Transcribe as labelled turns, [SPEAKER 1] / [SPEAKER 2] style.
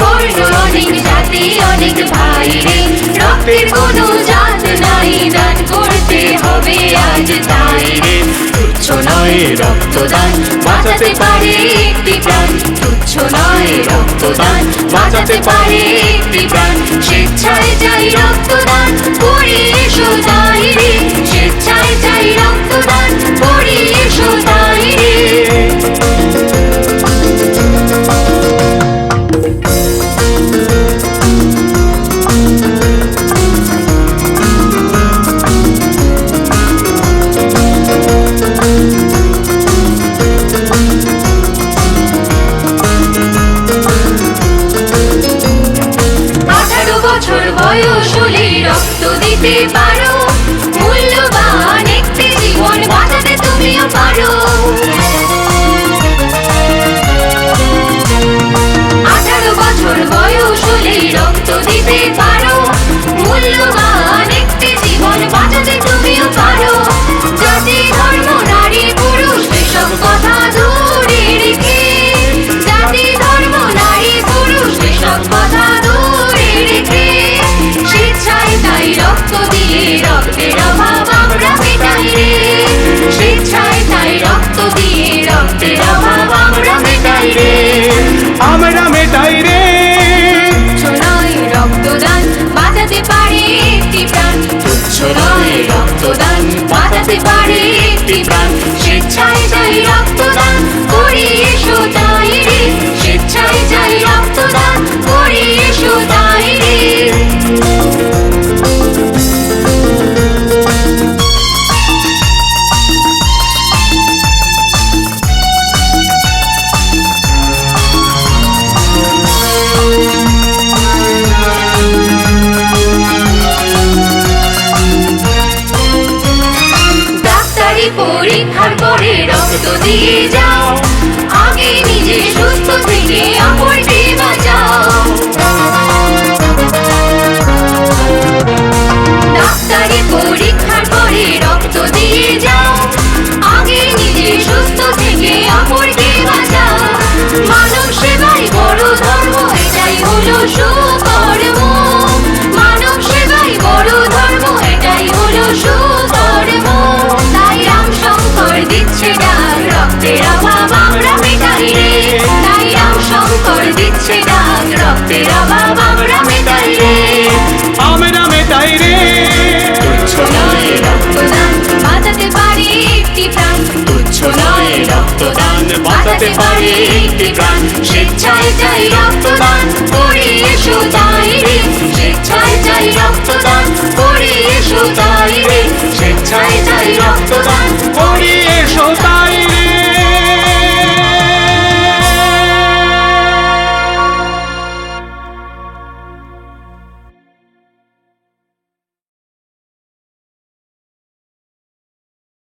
[SPEAKER 1] বর্ণ, অনেক জাতি, অনেক ভাই রে। রক্তের কোনো জাত নাই, দান করতে হবে আজ তাই রে। তুচ্ছ নয় রক্তদান, বাঁচাতে পারে একটি প্রাণ। তুচ্ছ নয় রক্তদান, বাঁচাতে পারে একটি প্রাণ। স্বেচ্ছায় চাই রক্তদান, করি এসো তাই রক্ত দিতে পারো। মূল্যবান একটি জীবন বাঁচাতে তুমিও পারো। রক্তদান বাঁচাতে পারে একটি প্রাণ। স্বেচ্ছায় চাই রক্ত দিয়ে যাও। আগে নিজে সুস্থ থেকে অপরকে রক্তের অভাব আমরা মেটাই রে তাই রাম শঙ্কর দিচ্ছে ডাক রক্তের অভাব আমরা মেটাই রে।
[SPEAKER 2] আমরা মেটাই রে।
[SPEAKER 1] তুচ্ছ নয় রক্তদান বাঁচাতে পারে একটি প্রাণ। তুচ্ছ নয় রক্তদান বাঁচাতে পারে একটি প্রাণ। স্বেচ্ছায় চাই রক্তদান করি স্বেচ্ছায়